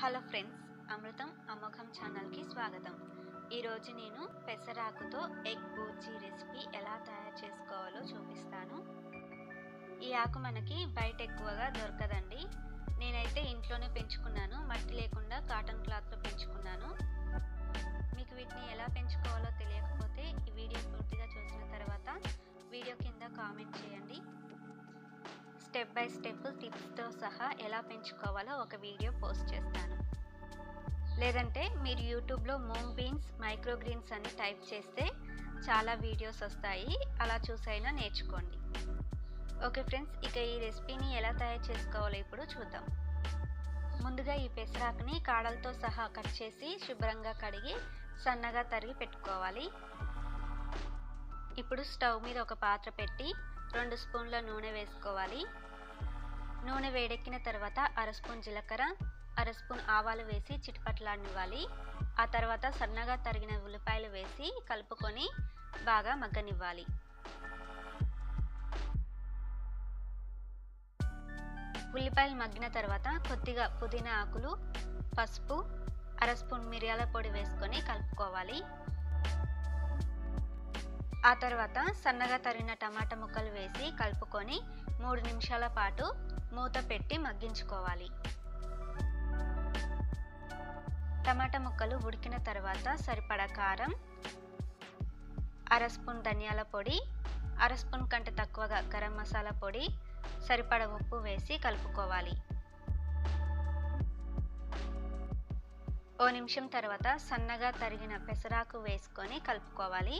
Hello friends అమృతం అమోఘం ఛానల్కి స్వాగతం. ఈరోజు నేను పెసరాకుతో ఎగ్ బూర్జీ రెసిపీ ఎలా తయారు చేసుకోవాలో చూపిస్తాను. ఈ ఆకు మనకి బయట ఎక్కువగా దొరకదండి. నేనైతే ఇంట్లోనే పెంచుకున్నాను మట్టి లేకుండా కాటన్ క్లాత్లో పెంచుకున్నాను. మీకు వీటిని ఎలా పెంచుకోవాలో తెలియకపోతే ఈ వీడియో పూర్తిగా చూసిన తర్వాత వీడియో కింద కామెంట్ చేయండి. స్టెప్ బై స్టెప్ టిప్స్తో సహా ఎలా పెంచుకోవాలో ఒక వీడియో పోస్ట్ చేస్తాను. లేదంటే మీరు యూట్యూబ్లో మూంగ్ బీన్స్ మైక్రోగ్రీన్స్ అని టైప్ చేస్తే చాలా వీడియోస్ వస్తాయి. అలా చూసైనా నేర్చుకోండి. ఓకే ఫ్రెండ్స్ ఇక ఈ రెసిపీని ఎలా తయారు చేసుకోవాలో ఇప్పుడు చూద్దాం. ముందుగా ఈ పెసరాకుని కాడలతో సహా కట్ చేసి శుభ్రంగా కడిగి సన్నగా తరిగి పెట్టుకోవాలి. ఇప్పుడు స్టవ్ మీద ఒక పాత్ర పెట్టి రెండు స్పూన్ల నూనె వేసుకోవాలి. నూనె వేడెక్కిన తర్వాత అర స్పూన్ జీలకర్ర అర స్పూన్ ఆవాలు వేసి చిటిపట్లాడనివ్వాలి. ఆ తర్వాత సన్నగా తరిగిన ఉల్లిపాయలు వేసి కలుపుకొని బాగా మగ్గనివ్వాలి. ఉల్లిపాయలు మగ్గిన తర్వాత కొద్దిగా పుదీనా ఆకులు పసుపు అర స్పూన్ మిరియాల పొడి వేసుకొని కలుపుకోవాలి. ఆ తర్వాత సన్నగా తరిగిన టమాటా ముక్కలు వేసి కలుపుకొని మూడు నిమిషాల పాటు మూత పెట్టి మగ్గించుకోవాలి. టమాటా ముక్కలు ఉడికిన తర్వాత సరిపడా కారం అర స్పూన్ ధనియాల పొడి అర స్పూన్ కంటే తక్కువగా గరం మసాలా పొడి సరిపడ ఉప్పు వేసి కలుపుకోవాలి. ఓ నిమిషం తర్వాత సన్నగా తరిగిన పెసరాకు వేసుకొని కలుపుకోవాలి.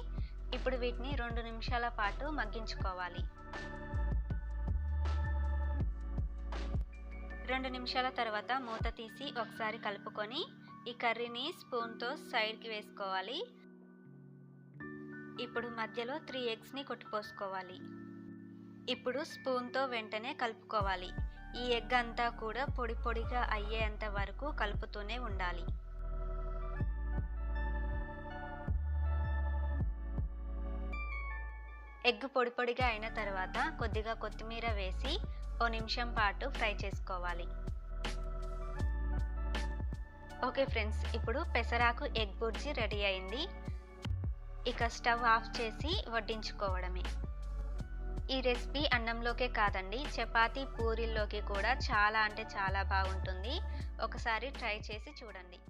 ఇప్పుడు వీటిని రెండు నిమిషాల పాటు మగ్గించుకోవాలి. రెండు నిమిషాల తర్వాత మూత తీసి ఒకసారి కలుపుకొని ఈ కర్రీని స్పూన్తో సైడ్కి వేసుకోవాలి. ఇప్పుడు మధ్యలో త్రీ ఎగ్స్ని కొట్టుపోసుకోవాలి. ఇప్పుడు స్పూన్తో వెంటనే కలుపుకోవాలి. ఈ ఎగ్ అంతా కూడా పొడి పొడిగా అయ్యేంత వరకు కలుపుతూనే ఉండాలి. ఎగ్ పొడి పొడిగా అయిన తర్వాత కొద్దిగా కొత్తిమీర వేసి ఓ నిమిషం పాటు ఫ్రై చేసుకోవాలి. ఓకే ఫ్రెండ్స్ ఇప్పుడు పెసరాకు ఎగ్ బుర్జీ రెడీ అయింది. ఇక స్టవ్ ఆఫ్ చేసి వడ్డించుకోవడమే. ఈ రెసిపీ అన్నంలోకే కాదండి చపాతీ పూరీల్లోకి కూడా చాలా అంటే చాలా బాగుంటుంది. ఒకసారి ట్రై చేసి చూడండి.